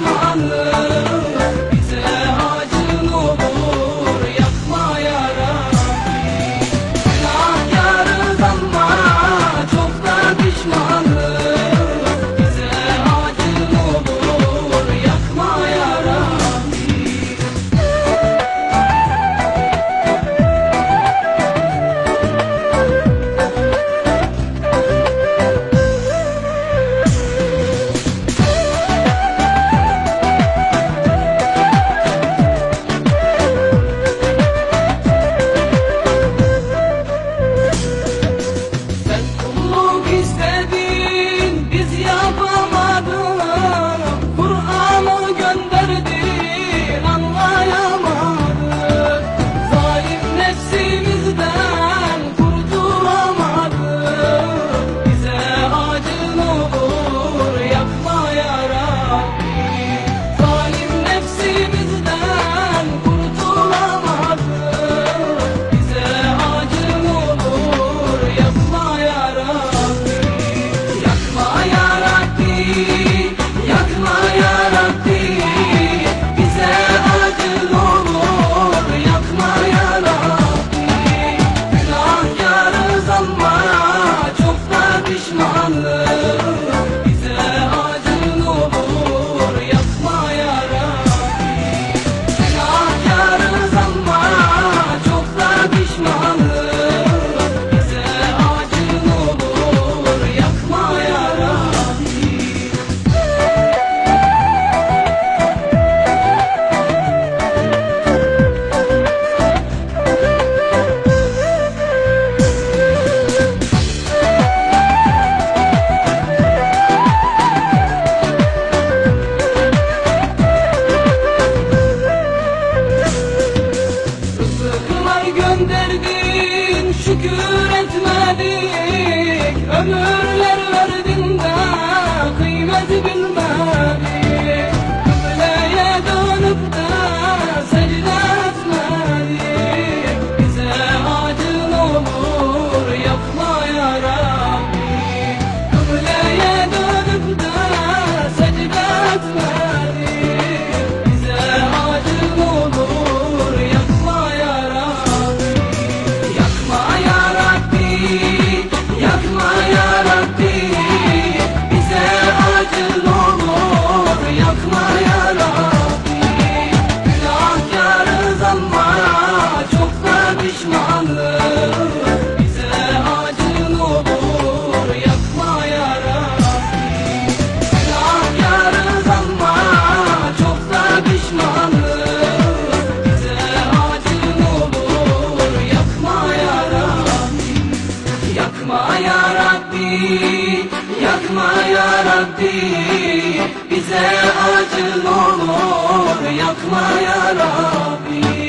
düşmanım. Etmedik Ömürler Yakma ya Rabbi Bize acın olur. Yakma ya Rabbi.